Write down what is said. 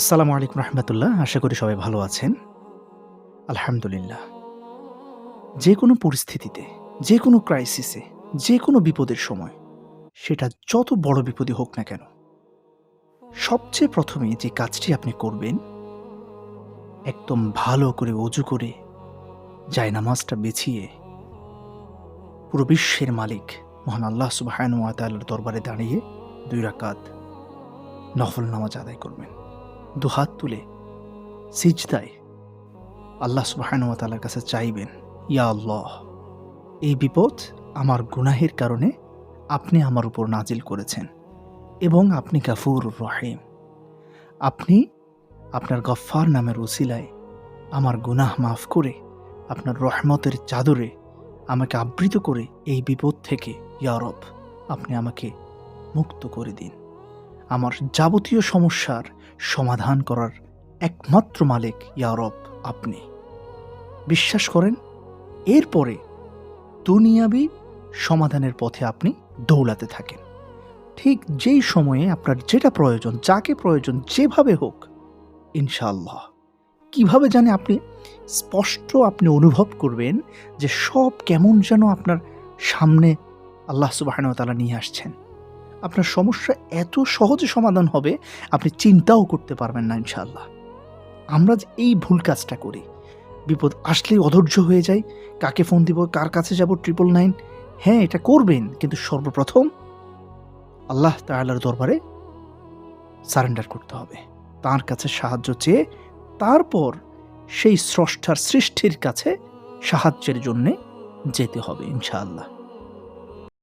আসসালামু আলাইকুম রহমতুল্লাহ। আশা করি সবাই ভালো আছেন। আলহামদুলিল্লাহ। যে কোনো পরিস্থিতিতে, যে কোনো ক্রাইসিসে যে কোনো বিপদের সময়, সেটা যত বড় বিপদই হোক না কেন, সবচেয়ে প্রথমে যে কাজটি আপনি করবেন, একদম ভালো করে অজু করে যায় নামাজটা বেছিয়ে পুরো বিশ্বের মালিক, মহান আল্লাহ সুবাহানুয়াতাল্লার দরবারে দাঁড়িয়ে দুই রাকাত নফল নামাজ আদায় করবেন। দুহাত তুলে সিজদায় আল্লাহ সুবাহানুয়াতালার কাছে চাইবেন, ইয়া আল্লাহ, এই বিপদ আমার গুনাহের কারণে আপনি আমার উপর নাজিল করেছেন এবং আপনি গাফুর রহিম। আপনি আপনার গফ্ফার নামের উসিলায় আমার গুনাহ মাফ করে, আপনার রহমতের চাদরে আমাকে আবৃত করে এই বিপদ থেকে ইয়ারব আপনি আমাকে মুক্ত করে দিন। আমার যাবতীয় সমস্যার সমাধান করার একমাত্র মালিক ইয়ারব আপনি। বিশ্বাস করেন, এরপরে দুনিয়াবি সমাধানের পথে আপনি দৌড়াতে থাকেন। ঠিক যেই সময়ে আপনার যেটা প্রয়োজন, যাকে প্রয়োজন, যেভাবে হোক, ইনশাআল্লাহ। কীভাবে জানে আপনি স্পষ্ট আপনি অনুভব করবেন যে সব কেমন যেন আপনার সামনে আল্লাহ সুবাহানতালা নিয়ে আসছেন। আপনার সমস্যা এত সহজে সমাধান হবে, আপনি চিন্তাও করতে পারবেন না ইনশাআল্লাহ। আমরা যে এই ভুল কাজটা করি, বিপদ আসলেই অধৈর্য হয়ে যায় কাকে ফোন দিব, কার কাছে যাব ট্রিপল নাইন হ্যাঁ এটা করবেন, কিন্তু সর্বপ্রথম আল্লাহ তাআলার দরবারে সারেন্ডার করতে হবে। তার কাছে সাহায্য চেয়ে, তারপর সেই স্রষ্টার সৃষ্টির কাছে সাহায্যের জন্যে যেতে হবে ইনশাআল্লাহ।